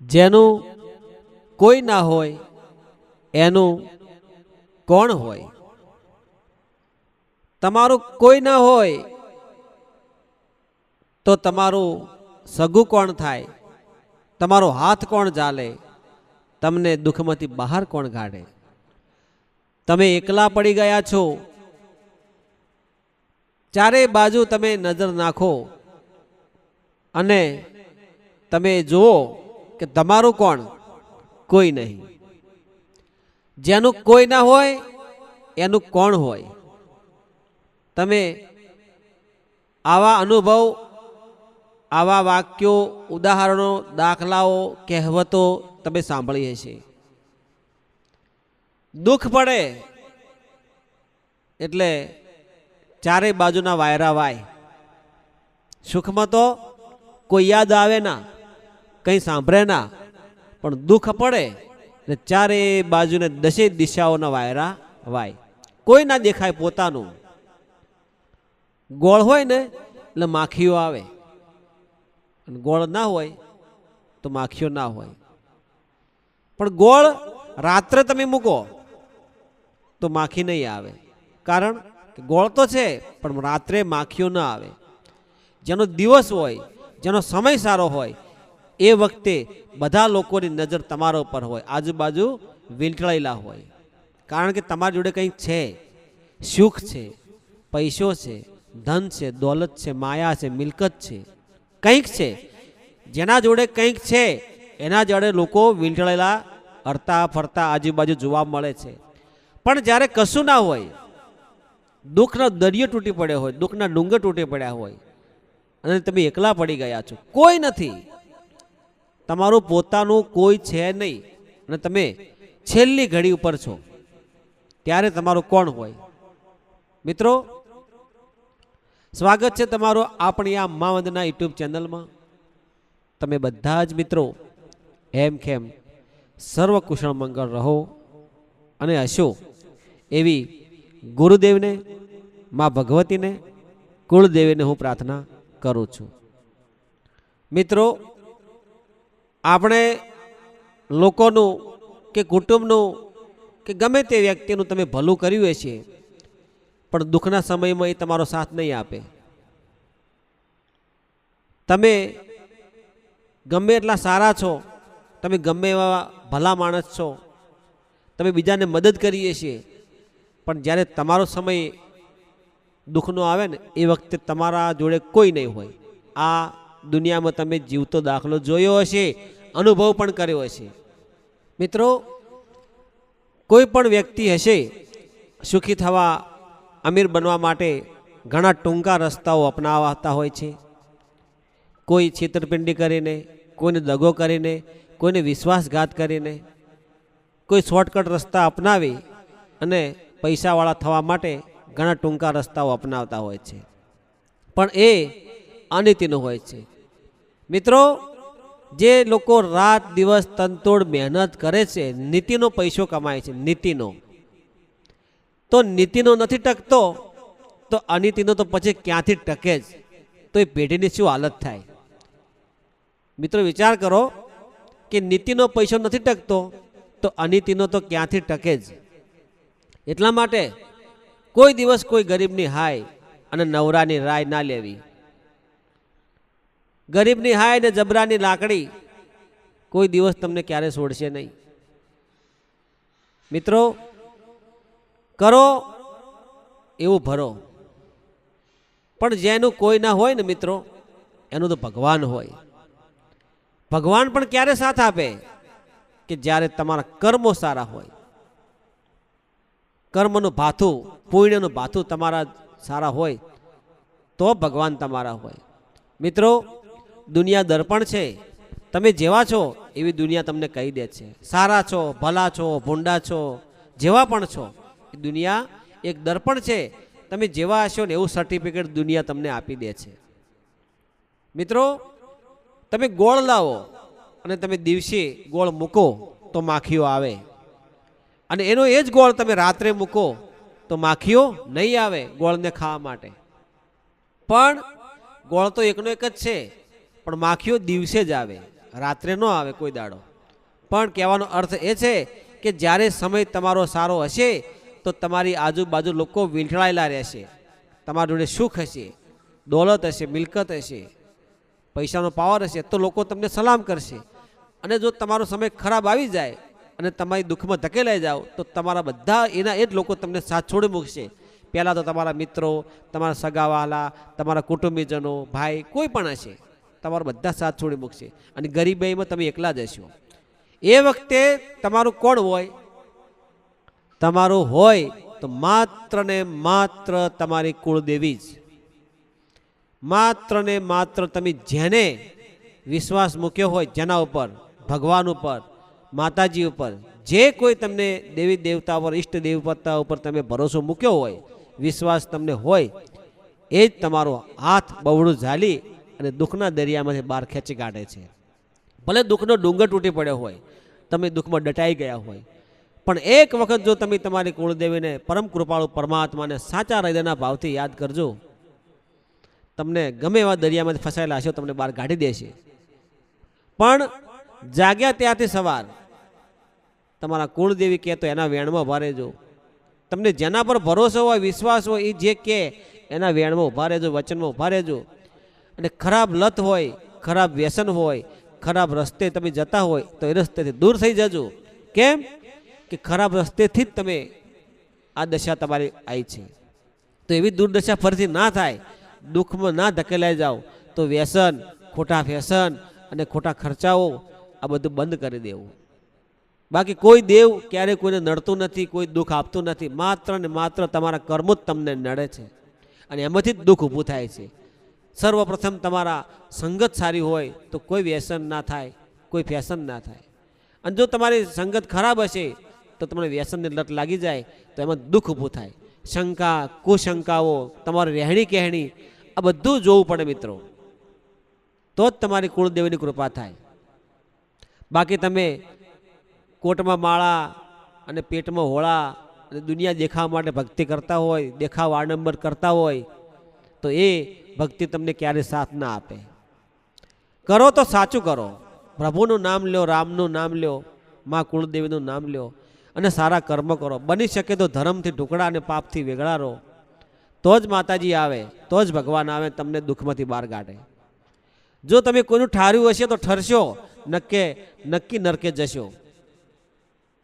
જેનું કોઈ ના હોય, એનું કોણ હોય? તમારું કોઈ ના હોય, તો તમારું સગું કોણ થાય? તમારો હાથ કોણ ચાલે? તમને દુઃખમાંથી બહાર કોણ કાઢે? તમે એકલા પડી ગયા છો. ચારે બાજુ તમે નજર નાખો અને તમે જુઓ કે તમારું કોણ? કોઈ નહીં. જેનું કોઈ ના હોય, એનું કોણ હોય? તમે આવા અનુભવ, આવા વાક્યો, ઉદાહરણો, દાખલાઓ, કહેવતો તમે સાંભળી હશે દુઃખ પડે એટલે ચારે બાજુના વાયરા વાય. સુખમાં તો કોઈ યાદ આવે ના. કંઈ સાંભળે ના, પણ દુઃખ પડે એટલે ચારે બાજુને દશે દિશાઓના વાયરા વાય. કોઈ ના દેખાય પોતાનું. ગોળ હોય ને, એટલે માખીઓ આવે. અને ગોળ ના હોય, તો માખીઓ ના હોય. પણ ગોળ રાત્રે તમે મૂકો, તો માખી નહીં આવે. કારણ કે ગોળ તો છે, પણ રાત્રે માખીઓ ન આવે. જેનો દિવસ હોય, જેનો સમય સારો હોય એ વખતે બધા લોકોની નજર તમારા ઉપર હોય. આજુબાજુ વીંટળાયેલા હોય. કારણ કે તમારી જોડે કંઈક છે. સુખ છે. પૈસો છે. ધન છે. દોલત છે. માયા છે. મિલકત છે. કંઈક છે. જેના જોડે કંઈક છે, એના જોડે લોકો વીંટળેલા હરતા ફરતા આજુબાજુ જોવા મળે છે. પણ જ્યારે કશું ના હોય, દુઃખનો દરિયો તૂટી પડ્યો હોય, દુઃખના ડુંગર તૂટી પડ્યા હોય, અને તમે એકલા પડી ગયા છો. કોઈ નથી. તમારું પોતાનું કોઈ છે નહીં અને તમે છેલ્લી ઘડી ઉપર છો, ત્યારે તમારું કોણ હોય? મિત્રો, સ્વાગત છે તમારું આપણી આ માવંદના યુટ્યુબ ચેનલમાં. તમે બધા જ મિત્રો એમ ખેમ સર્વ મંગળ રહો અને હશો એવી ગુરુદેવને, મા ભગવતીને, કુળદેવીને હું પ્રાર્થના કરું છું. મિત્રો આપણે લોકોનું કે કુટુંબનું કે ગમે તે વ્યક્તિનું તમે ભલું કર્યું હશે, પણ દુઃખના સમયમાં એ તમારો સાથ નહીં આપે. તમે ગમે એટલા સારા છો, તમે ગમે એવા ભલા માણસ છો, તમે બીજાને મદદ કરીએ છીએ પણ જ્યારે તમારો સમય દુઃખનો આવે ને, એ વખતે તમારા જોડે કોઈ નહીં હોય. આ દુનિયામાં તમે જીવતો દાખલો જોયો હશે અનુભવ પણ કર્યો હશે મિત્રો, કોઈ પણ વ્યક્તિ હશે સુખી થવા અમીર બનવા માટે ઘણા ટૂંકા રસ્તાઓ અપનાવતા હોય છે. કોઈ છેતરપિંડી કરીને, કોઈને દગો કરીને, કોઈને વિશ્વાસઘાત કરીને, કોઈ શોર્ટકટ રસ્તા અપનાવી અને પૈસાવાળા થવા માટે ઘણા ટૂંકા રસ્તાઓ અપનાવતા હોય છે. પણ એ અનીતિનું હોય છે. મિત્રો જે લોકો રાત, દિવસ, તનતોડ મહેનત કરે છે, નીતિનો પૈસો કમાય છે, નીતિનો. તો નીતિનો નથી ટકતો, તો અનીતિનો તો પછી ક્યાંથી ટકે જ? તો એ પેઢીની શું હાલત થાય? મિત્રો, વિચાર કરો કે નીતિનો પૈસો નથી ટકતો, તો અનીતિનો તો ક્યાંથી ટકે જ? એટલા માટે કોઈ દિવસ કોઈ ગરીબની હાય અને નવરાની રાય ના લેવી. ગરીબની હાય ને જબરાની લાકડી, કોઈ દિવસ તમને ક્યારે છોડશે નહીં. મિત્રો, કરો એવું ભરો. પણ જેનું કોઈ ના હોય ને મિત્રો, એનું તો ભગવાન હોય. ભગવાન પણ ક્યારે સાથ આપે? કે જ્યારે તમારા કર્મો સારા હોય. કર્મનું ભાથું, પુણ્યનું ભાથું તમારા સારા હોય, તો ભગવાન તમારા હોય. મિત્રો દુનિયા દર્પણ છે. તમે જેવા છો, એવી દુનિયા તમને કહી દે છે. સારા છો, ભલા છો, ભૂંડા છો, જેવા પણ છો, એ દુનિયા એક દર્પણ છે. તમે જેવા હશો ને એવું સર્ટિફિકેટ દુનિયા તમને આપી દે છે. મિત્રો, તમે ગોળ લાવો અને તમે દિવસે ગોળ મૂકો તો માખીઓ આવે. અને એનો એ જ ગોળ તમે રાત્રે મૂકો તો માખીઓ નહીં આવે ગોળને ખાવા માટે. પણ ગોળ તો એકનો એક જ છે. પણ માખીઓ દિવસે જ આવે, રાત્રે ન આવે કોઈ દાડો. પણ કહેવાનો અર્થ એ છે કે જ્યારે સમય તમારો સારો હશે, તો તમારી આજુબાજુ લોકો વીંટળાયેલા રહેશે. તમારી જોડે સુખ હશે, દોલત હશે, મિલકત હશે, પૈસાનો પાવર હશે, તો લોકો તમને સલામ કરશે. અને જો તમારો સમય ખરાબ આવી જાય અને તમારી દુઃખમાં ધકેલાઈ જાઓ, તો તમારા બધા એના એ જ લોકો તમને સાથ છોડી મૂકશે. પહેલાં તો તમારા મિત્રો, તમારા સગાવાલા, તમારા કુટુંબીજનો, ભાઈ કોઈ પણ હશે. તમારા બધા સાથ છોડી મૂકશે. અને ગરીબાઈમાં તમે એકલા જ હશો. એ વખતે તમારું કોણ હોય? તમારું હોય તો માત્ર ને માત્ર તમારી કુળદેવી જ. માત્ર ને માત્ર તમે જેને વિશ્વાસ મૂક્યો હોય જેના ઉપર, ભગવાન ઉપર, માતાજી ઉપર, જે કોઈ તમને દેવી દેવતા ઉપર, ઈષ્ટ દેવતા ઉપર તમે ભરોસો મૂક્યો હોય, વિશ્વાસ તમને હોય, એ જ તમારો હાથ બવડું ઝાલી અને દુઃખના દરિયામાંથી બહાર ખેંચી કાઢે છે. ભલે દુઃખનો ડુંગર તૂટી પડ્યો હોય, તમે દુઃખમાં ડટાઈ ગયા હોય, પણ એક વખત જો તમે તમારી કુળદેવીને પરમ કૃપાળુ પરમાત્માને સાચા હૃદયના ભાવથી યાદ કરજો, તમને ગમે એવા દરિયામાંથી ફસાયેલા હશો, તમને બહાર કાઢી દેશે. પણ જાગ્યા ત્યાંથી સવાર, તમારા કુળદેવી કહે તો એના વેણમાં ઊભા રહેજો. તમને જેના પર ભરોસો હોય, વિશ્વાસ હોય એ જે કહે, એના વેણમાં ઊભા રહેજો, વચનમાં ઊભા રહેજો. અને ખરાબ લત હોય, ખરાબ વ્યસન હોય, ખરાબ રસ્તે તમે જતા હોય, તો એ રસ્તેથી દૂર થઈ જજો. કેમ? કે ખરાબ રસ્તેથી જ તમે આ દશા તમારી આવી છે. તો એવી દુર્દશા ફરીથી ના થાય. દુઃખમાં ના ધકેલાઈ જાઓ. તો વ્યસન, ખોટા ફેશન અને ખોટા ખર્ચાઓ આ બધું બંધ કરી દેવું. બાકી કોઈ દેવ ક્યારેય કોઈને નડતું નથી, કોઈ દુઃખ આપતું નથી. માત્ર ને માત્ર તમારા કર્મો જ તમને નડે છે. અને એમાંથી જ દુઃખ ઊભું થાય છે. સર્વપ્રથમ તમારા સંગત સારી હોય તો કોઈ વ્યસન ના થાય, કોઈ ફેશન ના થાય. અને જો તમારી સંગત ખરાબ હશે તો તમને વ્યસનની લત લાગી જાય, તો એમાં દુઃખ ઊભું થાય. શંકા, કુશંકાઓ, તમારી રહેણી કહેણી, આ બધું જોવું પડે મિત્રો. તો જ તમારી કુળદેવીની કૃપા થાય. બાકી તમે કોટમાં માળા અને પેટમાં હોળા અને દુનિયા દેખાવા માટે ભક્તિ કરતા હોય, દેખાવ આડંબર કરતા હોય તો એ ભક્તિ તમને ક્યારે સાથ ના આપે. કરો તો સાચું કરો. પ્રભુનું નામ લ્યો, રામનું નામ લ્યો, મા કુળદેવીનું નામ લ્યો અને સારા કર્મ કરો. બની શકે તો ધર્મથી ઢુકડા અને પાપથી વેગળા રહો તો જ માતાજી આવે, તો જ ભગવાન આવે, તમને દુઃખમાંથી બહાર કાઢે. જો તમે કોઈનું ઠાર્યું હશે તો ઠરશો નક્કે નક્કી નરકે જશો.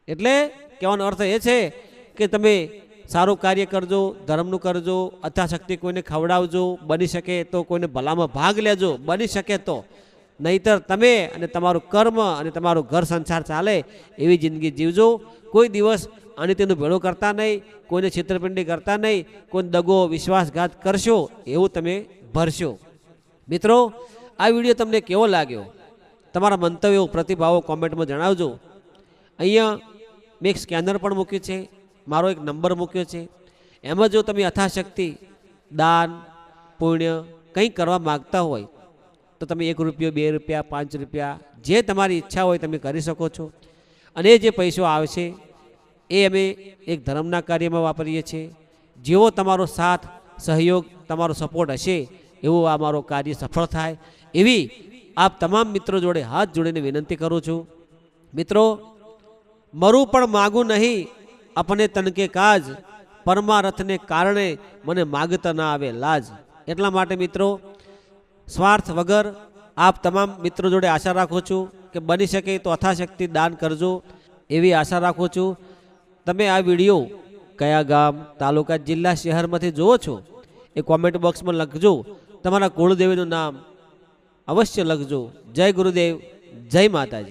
એટલે કહેવાનો અર્થ એ છે કે તમે સારું કાર્ય કરજો, ધર્મનું કરજો, અથાશક્તિ કોઈને ખવડાવજો, બની શકે તો કોઈને ભલામાં ભાગ લેજો, બની શકે તો. નહીતર તમે અને તમારું કર્મ અને તમારું ઘર સંસાર ચાલે એવી જિંદગી જીવજો. કોઈ દિવસ અનિત્યનું ભેળો કરતા નહીં, કોઈને છેતરપિંડી કરતા નહીં કોઈ દગો વિશ્વાસઘાત કરશો, એવું તમે ભરશો. મિત્રો, આ વીડિયો તમને કેવો લાગ્યો? તમારા મંતવ્યો, પ્રતિભાવો કોમેન્ટમાં જણાવજો. અહીંયા મેં એક સ્કેનર પણ મૂક્યું છે. મારો એક નંબર મૂક્યો છે. એમાં જો તમે યથાશક્તિ, દાન, પુણ્ય કંઈ કરવા માગતા હોય, તો તમે એક રૂપિયો, બે રૂપિયા, પાંચ રૂપિયા, જે તમારી ઈચ્છા હોય તમે કરી શકો છો. અને જે પૈસો આવશે, એ અમે એક ધર્મના કાર્યમાં વાપરીએ છીએ. જેવો તમારો સાથ, સહયોગ, તમારો સપોર્ટ હશે, એવું આ મારો કાર્ય સફળ થાય. એવી આપ તમામ મિત્રો જોડે હાથ જોડીને વિનંતી કરું છું. મિત્રો, મરું પણ માગું નહીં અપને તનકે કાજ પરમારથને કારણે મને માગતા ના આવે લાજ એટલા માટે મિત્રો સ્વાર્થ વગર આપ તમામ મિત્રો જોડે આશા રાખું છું કે બની શકે તો અથાશક્તિ દાન કરજો એવી આશા રાખું છું તમે આ વીડિયો કયા ગામ તાલુકા જિલ્લા શહેરમાંથી જુઓ છો એ કોમેન્ટ બોક્સમાં લખજો તમારા કુળદેવીનું નામ અવશ્ય લખજો જય ગુરુદેવ જય માતાજી